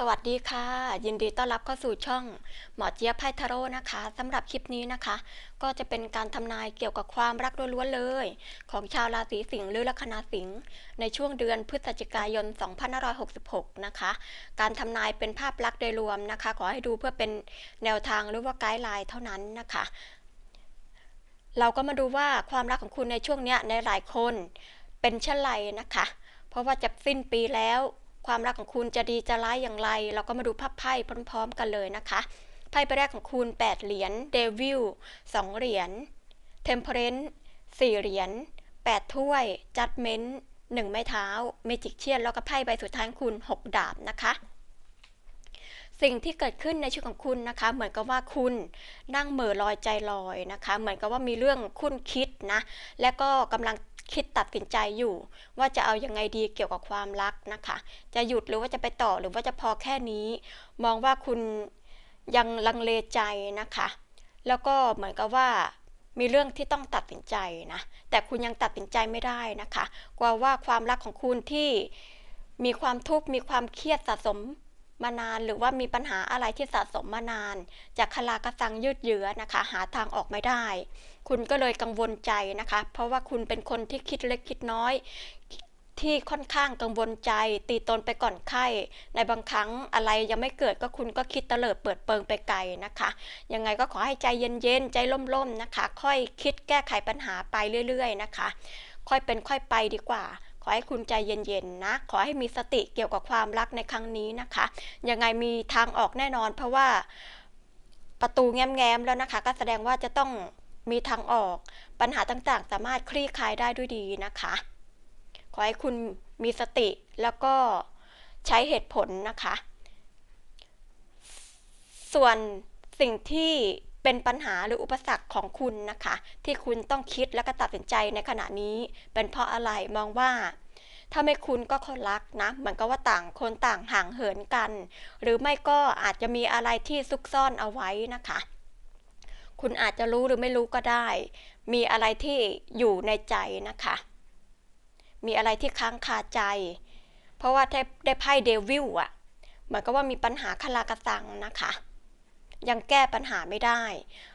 สวัสดีค่ะ ยินดีต้อนรับเข้าสู่ช่องหมอเจี๊ยบไพทาโร่นะคะสำหรับคลิปนี้นะคะ ก็จะเป็นการทำนายเกี่ยวกับความรักล้วนๆเลย ของชาวราศีสิงห์หรือลัคนาสิงห์ในช่วงเดือนพฤศจิกายน 2566 นะคะ การทำนายเป็นภาพลักษณ์โดยรวมนะคะ ขอให้ดูเพื่อเป็นแนวทางหรือว่าไกด์ไลน์เท่านั้นนะคะ เราก็มาดูว่าความรักของคุณในช่วงเนี้ยในหลายคนเป็นเช่นไรนะคะ เพราะว่าจะสิ้นปีแล้ว ความรักของคุณจะดีจะร้ายอย่างไร เราก็มาดูภาพไพ่พร้อมๆ กันเลยนะคะไพ่ใบแรกของคุณ 8 เหรียญเดวิล2เหรียญเทมเพลนต์4เหรียญ8 ถ้วยจัดเมนต์1ไม้เท้าเมจิกเชียนแล้วก็ไพ่ใบสุดท้ายคุณ 6 ดาบนะคะ สิ่งที่เกิดขึ้นในชีวิตของคุณนะคะ เหมือนกับว่าคุณนั่งเหม่อลอยใจลอยนะคะ เหมือนกับว่ามีเรื่องคุ้นคิดนะ และก็กำลังคิดตัดสินใจอยู่ ว่าจะเอายังไงดีเกี่ยวกับความรักนะคะ จะหยุดหรือว่าจะไปต่อหรือว่าจะพอแค่นี้ มองว่าคุณยังลังเลใจนะคะ แล้วก็เหมือนกับว่ามีเรื่องที่ต้องตัดสินใจนะ แต่คุณยังตัดสินใจไม่ได้นะคะ กลัวว่าความรักของคุณที่มีความทุกข์มีความเครียดสะสม มานานหรือว่ามีปัญหาอะไรที่สะสมมานาน จากคลากระสังยืดเยื้อนะคะ หาทางออกไม่ได้ คุณก็เลยกังวลใจนะคะ เพราะว่าคุณเป็นคนที่คิดเล็กคิดน้อย ที่ค่อนข้างกังวลใจ ตีตนไปก่อนไข้ในบางครั้งอะไรยังไม่เกิดก็คุณก็คิดเตลิดเปิดเปิงไปไกลนะคะยังไงก็ขอให้ใจเย็นๆใจล่มๆนะคะ ค่อยคิดแก้ไขปัญหาไปเรื่อย ๆ นะคะ ค่อยเป็นค่อยไปดีกว่า ขอให้คุณใจเย็นๆนะ ขอให้มีสติเกี่ยวกับความรักในครั้งนี้นะคะ ยังไงมีทางออกแน่นอน เพราะว่าประตูแง้มๆแล้วนะคะ ก็แสดงว่าจะต้องมีทางออก ปัญหาต่างๆ สามารถคลี่คลายได้ด้วยดีนะคะ ขอให้คุณมีสติแล้วก็ใช้เหตุผลนะคะ ส่วนสิ่งที่ เป็นปัญหาหรืออุปสรรคของคุณนะคะ ที่คุณต้องคิดและก็ตัดสินใจในขณะนี้ เป็นเพราะอะไรมองว่า ถ้าไม่คุณก็คนรักนะเหมือนกับว่าต่างคนต่างห่างเหินกัน หรือไม่ก็อาจจะมีอะไรที่ซุกซ่อนเอาไว้นะคะคุณอาจจะรู้หรือไม่รู้ก็ได้ มีอะไรที่อยู่ในใจนะคะ มีอะไรที่ค้างคาใจ เพราะว่าได้ได้ไพ่เดวิลอะเหมือนกับว่ามีปัญหาคลากระสังนะคะ ยังแก้ปัญหาไม่ได้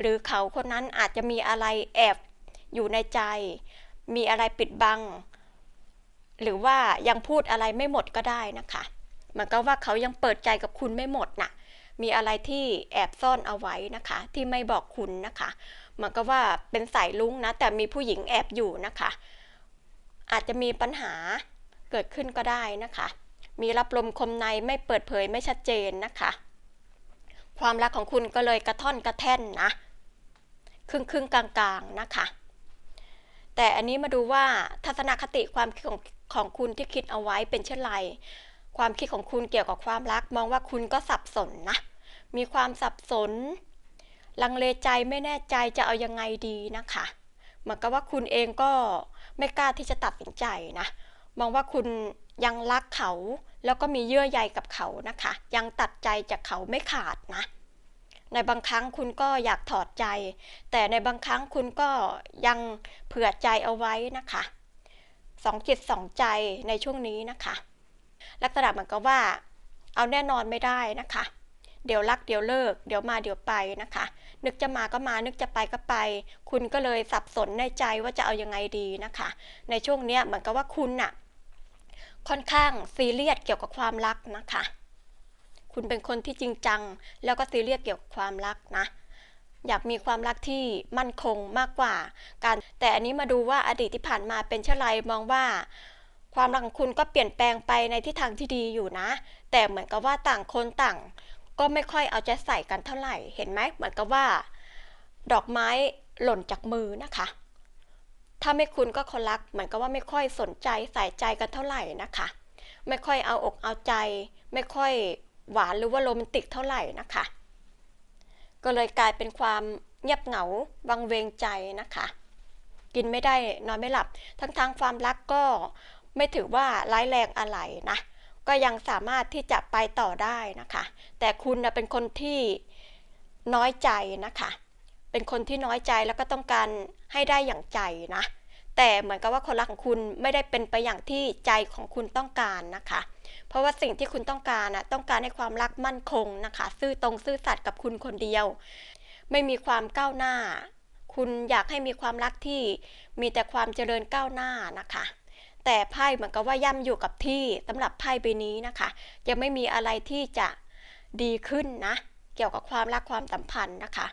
หรือเขาคนนั้นอาจจะมีอะไรแอบอยู่ในใจ มีอะไรปิดบัง หรือว่ายังพูดอะไรไม่หมดก็ได้นะคะหมือนกับว่าเขายังเปิดใจกับคุณไม่หมดน่ะ มีอะไรที่แอบซ่อนเอาไว้นะคะ ที่ไม่บอกคุณนะคะหมือนกับว่าเป็นสายลุ้งนะ แต่มีผู้หญิงแอบอยู่นะคะ อาจจะมีปัญหาเกิดขึ้นก็ได้นะคะ มีรับลมคมในไม่เปิดเผยไม่ชัดเจนนะคะ ความรักของคุณก็เลยกระท่อนกระแท่นนะครึ่งครึ่งๆกลางๆนะคะ แต่อันนี้มาดูว่าทัศนคติความคิดของของคุณที่คิดเอาไว้เป็นเช่นไร ความคิดของคุณเกี่ยวกับความรักมองว่าคุณก็สับสนนะ มีความสับสน ลังเลใจไม่แน่ใจจะเอายังไงดีนะคะเหมือนกับว่าคุณเองก็ไม่กล้าที่จะตัดสินใจนะ มองว่าคุณยังรักเขา แล้วก็มีเยื่อใยกับเขานะคะ ยังตัดใจจากเขาไม่ขาดนะ ในบางครั้งคุณก็อยากถอดใจ แต่ในบางครั้งคุณก็ยังเผื่อใจเอาไว้นะคะสองจิตสองใจในช่วงนี้นะคะ ลักษณะเหมือนกับว่า เอาแน่นอนไม่ได้นะคะ เดี๋ยวรักเดี๋ยวเลิก เดี๋ยวมาเดี๋ยวไปนะคะ นึกจะมาก็มา นึกจะไปก็ไป คุณก็เลยสับสนในใจว่าจะเอายังไงดีนะคะ ในช่วงเนี้ยเหมือนกับว่าคุณน่ะ ค่อนข้างซีเรียสเกี่ยวกับความรักนะคะ คุณเป็นคนที่จริงจัง แล้วก็ซีเรียสเกี่ยวกับความรักนะ อยากมีความรักที่มั่นคงมากกว่า การ แต่อันนี้มาดูว่าอดีตที่ผ่านมาเป็นเช่นไรมองว่า ความรักของคุณก็เปลี่ยนแปลงไปในทิศทางที่ดีอยู่นะ แต่เหมือนกับว่าต่างคนต่าง ก็ไม่ค่อยเอาใจใส่กันเท่าไหร่ เห็นไหมเหมือนกับว่า ดอกไม้หล่นจากมือนะคะ ถ้าไม่คุณก็คนรักเหมือนกับว่าไม่ค่อยสนใจใส่ใจกันเท่าไหร่นะคะ ไม่ค่อยเอาอกเอาใจ ไม่ค่อยหวานหรือว่าโรแมนติกเท่าไหร่นะคะ ก็เลยกลายเป็นความเงียบเหงาวังเวงใจนะคะ กินไม่ได้นอนไม่หลับ ทั้งทางความรักก็ไม่ถือว่าร้ายแรงอะไรนะ ก็ยังสามารถที่จะไปต่อได้นะคะ แต่คุณนะเป็นคนที่น้อยใจนะคะ เป็นคนที่น้อยใจแล้วก็ต้องการ ให้ได้อย่างใจนะ แต่เหมือนกับว่าคนรักของคุณไม่ได้เป็นไปอย่างที่ใจของคุณต้องการนะคะ เพราะว่าสิ่งที่คุณต้องการนะต้องการให้ความรักมั่นคงนะคะ ซื่อตรงซื่อสัตย์กับคุณคนเดียว ไม่มีความก้าวหน้า คุณอยากให้มีความรักที่มีแต่ความเจริญก้าวหน้านะคะแต่ไพ่เหมือนกับว่าย่ำอยู่กับที่สำหรับไพ่ใบนี้นะคะ ยังไม่มีอะไรที่จะดีขึ้นนะ เกี่ยวกับความรักความสัมพันธ์นะคะ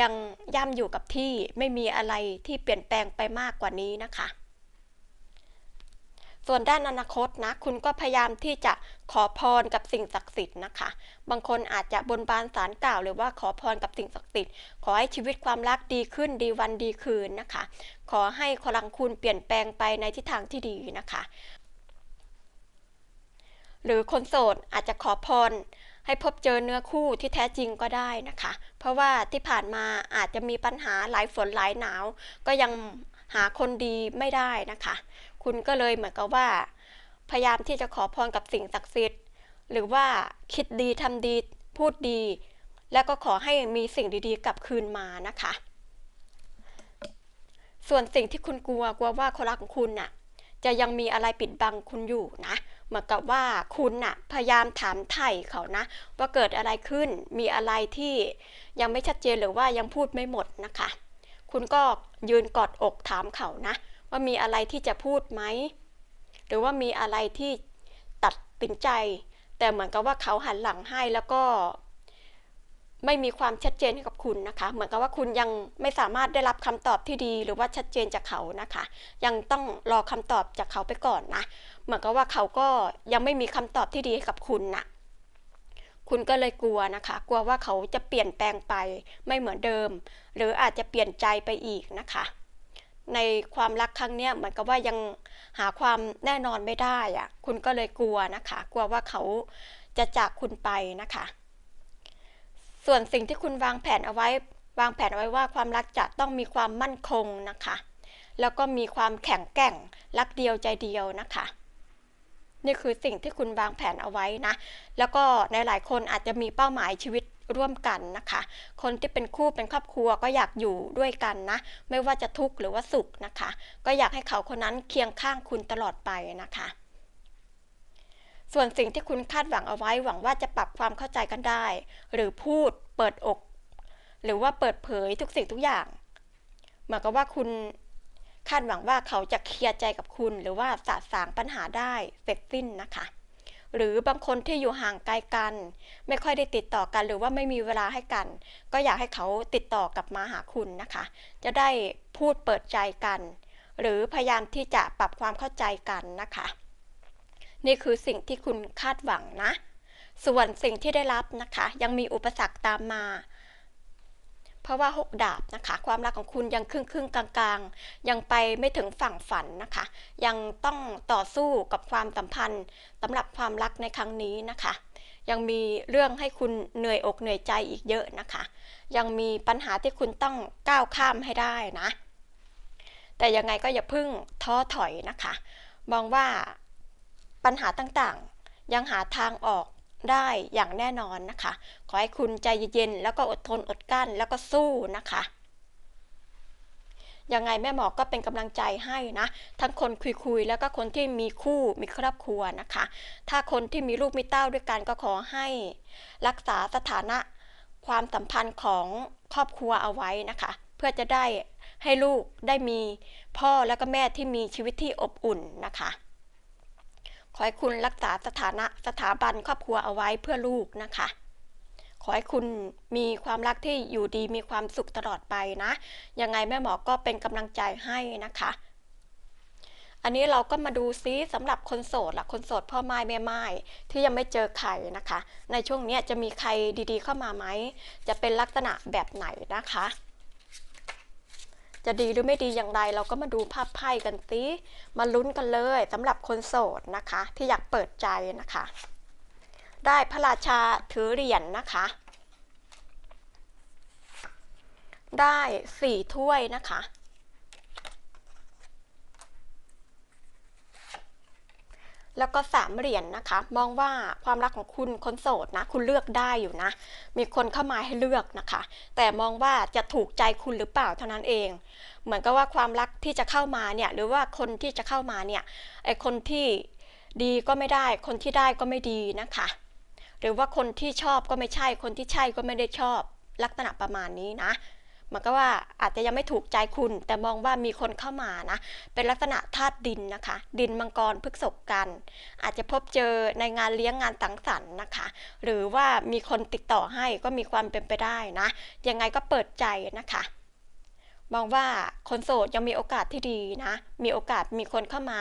ยังย่ำอยู่กับที่ไม่มีอะไรที่เปลี่ยนแปลงไปมากกว่านี้นะคะ ส่วนด้านอนาคตนะคุณก็พยายามที่จะขอพรกับสิ่งศักดิ์สิทธิ์นะคะ บางคนอาจจะบนบานสารกล่าวหรือว่าขอพรกับสิ่งศักดิ์สิทธิ์ขอให้ชีวิตความรักดีขึ้นดีวันดีคืนนะคะ ขอให้พลังคุณเปลี่ยนแปลงไปในทิศทางที่ดีนะคะ หรือคนโสดอาจจะขอพร ให้พบเจอเนื้อคู่ที่แท้จริงก็ได้นะคะ เพราะว่าที่ผ่านมาอาจจะมีปัญหาหลายฝนหลายหนาว ก็ยังหาคนดีไม่ได้นะคะ คุณก็เลยเหมือนกับว่า พยายามที่จะขอพรกับสิ่งศักดิ์สิทธิ์หรือว่าคิดดีทำดีพูดดี แล้วก็ขอให้มีสิ่งดีๆ กลับคืนมานะคะ ส่วนสิ่งที่คุณกลัวกลัวว่าคนรักของคุณน่ะ จะยังมีอะไรปิดบังคุณอยู่นะ เหมือนกับว่าคุณน่ะพยายามถามไถ่เขานะ ว่าเกิดอะไรขึ้นมีอะไรที่ยังไม่ชัดเจนหรือว่ายังพูดไม่หมดนะคะ คุณก็ยืนกอดอกถามเขานะ ว่ามีอะไรที่จะพูดไหมหรือว่ามีอะไรที่ตัดสินใจ แต่เหมือนกับว่าเขาหันหลังให้แล้วก็ ไม่มีความชัดเจนให้กับคุณนะคะ เหมือนกับว่าคุณยังไม่สามารถได้รับคำตอบที่ดี หรือว่าชัดเจนจากเขานะคะ ยังต้องรอคำตอบจากเขาไปก่อนนะ เหมือนกับว่าเขาก็ยังไม่มีคำตอบที่ดีให้กับคุณนะคุณก็เลยกลัวนะคะ กลัวว่าเขาจะเปลี่ยนแปลงไปไม่เหมือนเดิม หรืออาจจะเปลี่ยนใจไปอีกนะคะ ในความรักครั้งเนี้ยเหมือนกับว่ายังหาความแน่นอนไม่ได้อะคุณก็เลยกลัวนะคะ กลัวว่าเขาจะจากคุณไปนะคะ ส่วนสิ่งที่คุณวางแผนเอาไว้ วางแผนเอาไว้ว่าความรักจะต้องมีความมั่นคงนะคะ แล้วก็มีความแข็งแกร่งรักเดียวใจเดียวนะคะ นี่คือสิ่งที่คุณวางแผนเอาไว้นะ แล้วก็ในหลายคนอาจจะมีเป้าหมายชีวิตร่วมกันนะคะ คนที่เป็นคู่เป็นครอบครัวก็อยากอยู่ด้วยกันนะ ไม่ว่าจะทุกข์หรือว่าสุขนะคะ ก็อยากให้เขาคนนั้นเคียงข้างคุณตลอดไปนะคะ ส่วนสิ่งที่คุณคาดหวังเอาไว้หวังว่าจะปรับความเข้าใจกันได้ หรือพูดเปิดอก หรือว่าเปิดเผยทุกสิ่งทุกอย่าง เหมือนกับว่าคุณคาดหวังว่าเขาจะเคลียร์ใจกับคุณ หรือว่าสะสางปัญหาได้เสร็จสิ้นนะคะ หรือบางคนที่อยู่ห่างไกลกัน ไม่ค่อยได้ติดต่อกัน หรือว่าไม่มีเวลาให้กัน ก็อยากให้เขาติดต่อกลับมาหาคุณนะคะ จะได้พูดเปิดใจกัน หรือพยายามที่จะปรับความเข้าใจกันนะคะ นี่คือสิ่งที่คุณคาดหวังนะ ส่วนสิ่งที่ได้รับนะคะ ยังมีอุปสรรคตามมา เพราะว่าหกดาบนะคะ ความรักของคุณยังครึ่งครึ่งๆกลางๆ ยังไปไม่ถึงฝั่งฝันนะคะ ยังต้องต่อสู้กับความสัมพันธ์สำหรับความรักในครั้งนี้นะคะ ยังมีเรื่องให้คุณเหนื่อยอกเหนื่อยใจอีกเยอะนะคะ ยังมีปัญหาที่คุณต้องก้าวข้ามให้ได้นะแต่ยังไงก็อย่าพิ่งท้อถอยนะคะ มองว่า ปัญหาต่างๆ ยังหาทางออกได้อย่างแน่นอนนะคะ ขอให้คุณใจเย็นแล้วก็อดทนอดกลั้นแล้วก็สู้นะคะยังไงแม่หมอก็เป็นกำลังใจให้นะ ทั้งคนคุยๆ แล้วก็คนที่มีคู่มีครอบครัวนะคะ ถ้าคนที่มีลูกมีเต้าด้วยกันก็ขอให้ รักษาสถานะความสัมพันธ์ของครอบครัวเอาไว้นะคะ เพื่อจะได้ให้ลูกได้มีพ่อแล้วก็แม่ที่มีชีวิตที่อบอุ่นนะคะ ขอให้คุณรักษาสถานะสถาบันครอบครัวเอาไว้เพื่อลูกนะคะ ขอให้คุณมีความรักที่อยู่ดีมีความสุขตลอดไปนะ ยังไงแม่หมอก็เป็นกำลังใจให้นะคะ อันนี้เราก็มาดูซิสำหรับคนโสดล่ะคนโสดพ่อไม้แม่ไม้ที่ยังไม่เจอใครนะคะ ในช่วงนี้จะมีใครดีๆเข้ามาไหม จะเป็นลักษณะแบบไหนนะคะ จะดีหรือไม่ดีอย่างไร เราก็มาดูภาพไพ่กันสิมาลุ้นกันเลยสำหรับคนโสดนะคะ ที่อยากเปิดใจนะคะ ได้พระราชาถือเหรียญนนะคะ ได้สี่ถ้วยนะคะ แล้วก็สามเหรียญนนะคะ มองว่าความรักของคุณคนโสดนะ คุณเลือกได้อยู่นะ มีคนเข้ามาให้เลือกนะคะ แต่มองว่าจะถูกใจคุณหรือเปล่าเท่านั้นเอง เหมือนกับว่าความรักที่จะเข้ามาเนี่ย หรือว่าคนที่จะเข้ามาเนี่ย ไอคนที่ดีก็ไม่ได้ คนที่ได้ก็ไม่ดีนะคะ หรือว่าคนที่ชอบก็ไม่ใช่ คนที่ใช่ก็ไม่ได้ชอบ ลักษณะประมาณนี้นะ มันก็ว่าอาจจะยังไม่ถูกใจคุณ แต่มองว่ามีคนเข้ามานะ เป็นลักษณะธาตุดินนะคะ ดินมังกรพฤกษกกัน อาจจะพบเจอในงานเลี้ยงงานสังสรรค์นะคะ หรือว่ามีคนติดต่อให้ก็มีความเป็นไปได้นะ ยังไงก็เปิดใจนะคะมองว่าคนโสดยังมีโอกาสที่ดีนะ มีโอกาสมีคนเข้ามา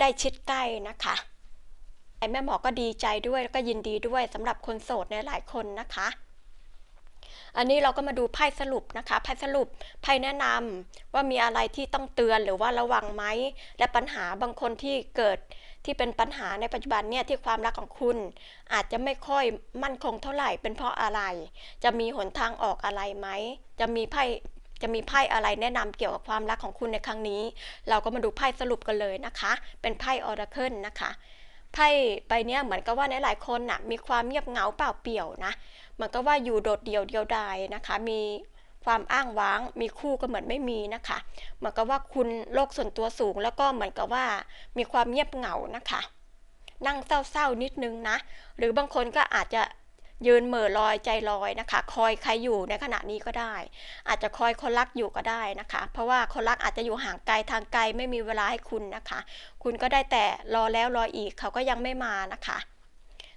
ได้ชิดใกล้นะคะไอ้แม่หมอก็ดีใจด้วยแล้วก็ยินดีด้วยสำหรับคนโสดในหลายคนนะคะ อันนี้เราก็มาดูไพ่สรุปนะคะ ไพ่สรุป ไพ่แนะนำว่ามีอะไรที่ต้องเตือนหรือว่าระวังไหม และปัญหาบางคนที่เกิดที่เป็นปัญหาในปัจจุบันเนี่ยที่ความรักของคุณ อาจจะไม่ค่อยมั่นคงเท่าไหร่เป็นเพราะอะไร จะมีหนทางออกอะไรไหม จะมีไพ่จะมีไพ่อะไรแนะนำเกี่ยวกับความรักของคุณในครั้งนี้ เราก็มาดูไพ่สรุปกันเลยนะคะ เป็นไพ่ออราเคิลนะคะไพ่ใบเนี้ยเหมือนกับว่าในหลายคนน่ะมีความเงียบเหงาเปล่าเปลี่ยวนะ มือนกับว่าอยู่โดดเดี่ยวเดียวดายนะคะ มีความอ้างว้าง มีคู่ก็เหมือนไม่มีนะคะ เหมือนกับว่าคุณโลกส่วนตัวสูง แล้วก็เหมือนกับว่ามีความเงียบเหงานะคะ นั่งเศร้าๆนิดนึงนะ หรือบางคนก็อาจจะยืนเหม่อลอยใจลอยนะคะ คอยใครอยู่ในขณะนี้ก็ได้ อาจจะคอยคนรักอยู่ก็ได้นะคะ เพราะว่าคนรักอาจจะอยู่ห่างไกลทางไกลไม่มีเวลาให้คุณนะคะ คุณก็ได้แต่รอแล้วรออีกเขาก็ยังไม่มานะคะ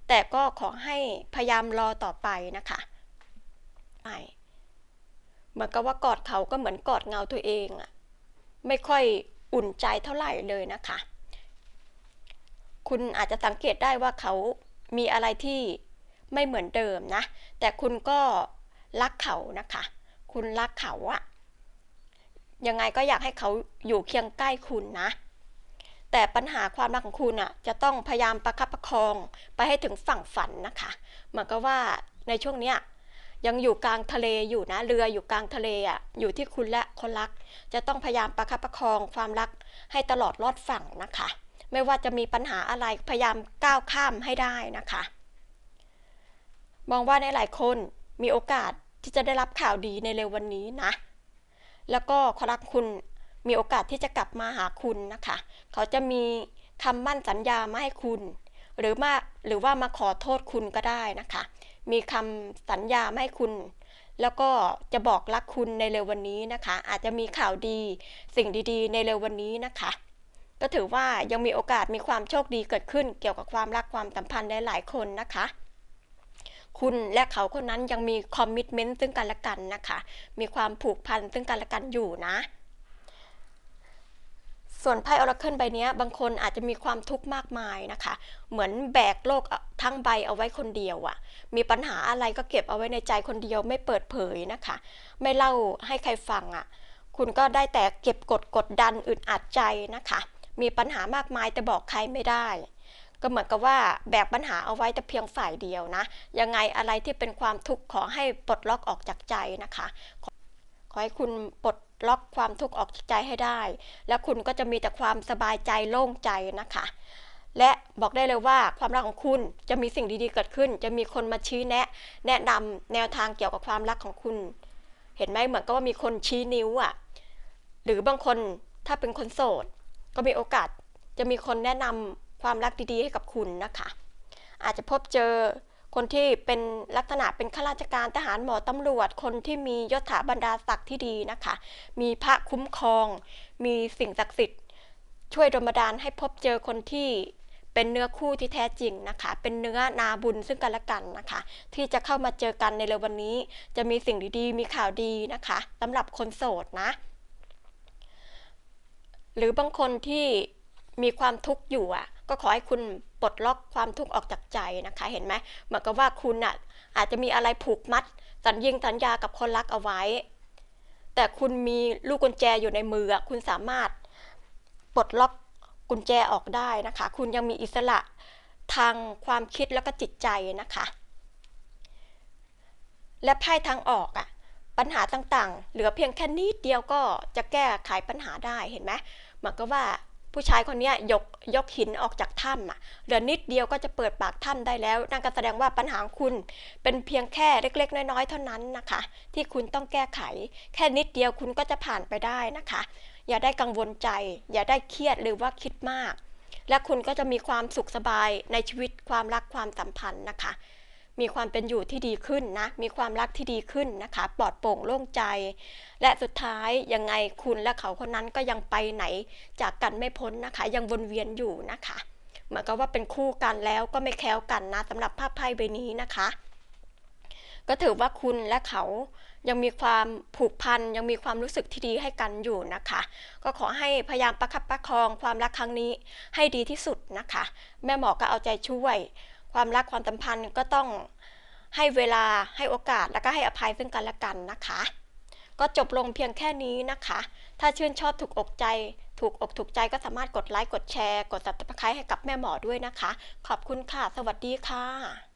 แต่ก็ขอให้พยายามรอต่อไปนะคะใช่เหมือนกับว่ากอดเขาก็เหมือนกอดเงาตัวเองอะไม่ค่อยอุ่นใจเท่าไหร่เลยนะคะ คุณอาจจะสังเกตได้ว่าเขามีอะไรที่ไม่เหมือนเดิมนะ แต่คุณก็รักเขานะคะ คุณรักเขาอะยังไงก็อยากให้เขาอยู่เคียงใกล้คุณนะ แต่ปัญหาความรักของคุณอะจะต้องพยายามประคับประคองไปให้ถึงฝั่งฝันนะคะเหมือนกับว่าในช่วงเนี้ยยังอยู่กลางทะเลอยู่นะเรืออยู่กลางทะเลอะอยู่ที่คุณและคนรัก จะต้องพยายามประคับประคองความรักให้ตลอดรอดฝั่งนะคะ ไม่ว่าจะมีปัญหาอะไรพยายามก้าวข้ามให้ได้นะคะ มองว่าในหลายคนมีโอกาสที่จะได้รับข่าวดีในเร็ววันนี้นะ แล้วก็คนรักคุณ มีโอกาสที่จะกลับมาหาคุณนะคะ เขาจะมีคำมั่นสัญญามาให้คุณ หรือมาหรือว่ามาขอโทษคุณก็ได้นะคะ มีคำสัญญามาให้คุณ แล้วก็จะบอกรักคุณในเร็ววันนี้นะคะ อาจจะมีข่าวดีสิ่งดีๆ ในเร็ววันนี้นะคะก็ถือว่ายังมีโอกาสมีความโชคดีเกิดขึ้น เกี่ยวกับความรักความสัมพันธ์ในหลายคนนะคะ คุณและเขาคนนั้นยังมีคอมมิชเมนต์ซึ่งกันและกันนะคะ มีความผูกพันซึ่งกันและกันอยู่นะ ส่วนไพ่ออราเคิลใบนี้บางคนอาจจะมีความทุกข์มากมายนะคะ เหมือนแบกโลกทั้งใบเอาไว้คนเดียวอะ่ะ มีปัญหาอะไรก็เก็บเอาไว้ในใจคนเดียวไม่เปิดเผยนะคะ ไม่เล่าให้ใครฟังอะ่ะ คุณก็ได้แต่เก็บกดกดดันอึดอัดใจนะคะ มีปัญหามากมายแต่บอกใครไม่ได้ ก็เหมือนกับว่าแบกปัญหาเอาไว้แต่เพียงฝ่ายเดียวนะ ยังไงอะไรที่เป็นความทุกข์ขอให้ปลดล็อกออกจากใจนะคะ ขอให้คุณปลดล็อกความทุกข์ออกจากใจให้ได้ แล้วคุณก็จะมีแต่ความสบายใจโล่งใจนะคะ และบอกได้เลยว่าความรักของคุณจะมีสิ่งดีๆเกิดขึ้น จะมีคนมาชี้แนะ แนะนำแนวทางเกี่ยวกับความรักของคุณ เห็นไหมเหมือนกับว่ามีคนชี้นิ้วอะหรือบางคนถ้าเป็นคนโสด ก็มีโอกาสจะมีคนแนะนำความรักดีๆให้กับคุณนะคะ อาจจะพบเจอ คนที่เป็นลักษณะเป็นข้าราชการทหารหมอตำรวจ คนที่มียศถาบรรดาศักดิ์ที่ดีนะคะ มีพระคุ้มครอง มีสิ่งศักดิ์สิทธิ์ ช่วยดลบันดาลให้พบเจอคนที่เป็นเนื้อคู่ที่แท้จริงนะคะ เป็นเนื้อนาบุญซึ่งกันและกันนะคะ ที่จะเข้ามาเจอกันในเร็ววันนี้ จะมีสิ่งดีๆ มีข่าวดีนะคะสำหรับคนโสดนะ หรือบางคนที่มีความทุกข์อยู่อะ ก็ขอให้คุณปลดล็อกความทุกข์ออกจากใจนะคะ เห็นไหมเหมือนกับว่าคุณอะอาจจะมีอะไรผูกมัด สัญญิงสัญญากับคนรักเอาไว้ แต่คุณมีลูกกุญแจอยู่ในมือคุณสามารถปลดล็อกกุญแจออกได้นะคะ คุณยังมีอิสระทางความคิดแล้วก็จิตใจนะคะ และไพ่ทางออกอะปัญหาต่างๆ เหลือเพียงแค่นิดเดียวก็จะแก้ไขปัญหาได้เห็นไหมเหมือนกับว่า ผู้ชายคนนี้ยกยกหินออกจากถ้ำอะเหลือนิดเดียวก็จะเปิดปากถ้ำได้แล้วนั่นก็แสดงว่าปัญหาคุณเป็นเพียงแค่เล็ก ๆ น้อยๆเท่านั้นนะคะ ที่คุณต้องแก้ไข แค่นิดเดียวคุณก็จะผ่านไปได้นะคะ อย่าได้กังวลใจ อย่าได้เครียดหรือว่าคิดมาก และคุณก็จะมีความสุขสบายในชีวิตความรักความสัมพันธ์นะคะ มีความเป็นอยู่ที่ดีขึ้นนะ มีความรักที่ดีขึ้นนะคะ ปลอดโปร่งโล่งใจ และสุดท้ายยังไงคุณและเขาคนนั้นก็ยังไปไหน จากกันไม่พ้นนะคะ ยังวนเวียนอยู่นะคะ เหมือนกับว่าเป็นคู่กันแล้วก็ไม่แคล้วกันนะสำหรับภาพไพ่ใบนี้นะคะ ก็ถือว่าคุณและเขายังมีความผูกพันยังมีความรู้สึกที่ดีให้กันอยู่นะคะ ก็ขอให้พยายามประคับประคองความรักครั้งนี้ให้ดีที่สุดนะคะ แม่หมอก็เอาใจช่วย ความรักความสัมพันธ์ก็ต้องให้เวลาให้โอกาสแล้วก็ให้อภัยซึ่งกันและกันนะคะ ก็จบลงเพียงแค่นี้นะคะ ถ้าชื่นชอบถูกอกใจ ถูกอกถูกใจก็สามารถกดไลค์กดแชร์ กดติดตามให้กับแม่หมอด้วยนะคะ ขอบคุณค่ะ สวัสดีค่ะ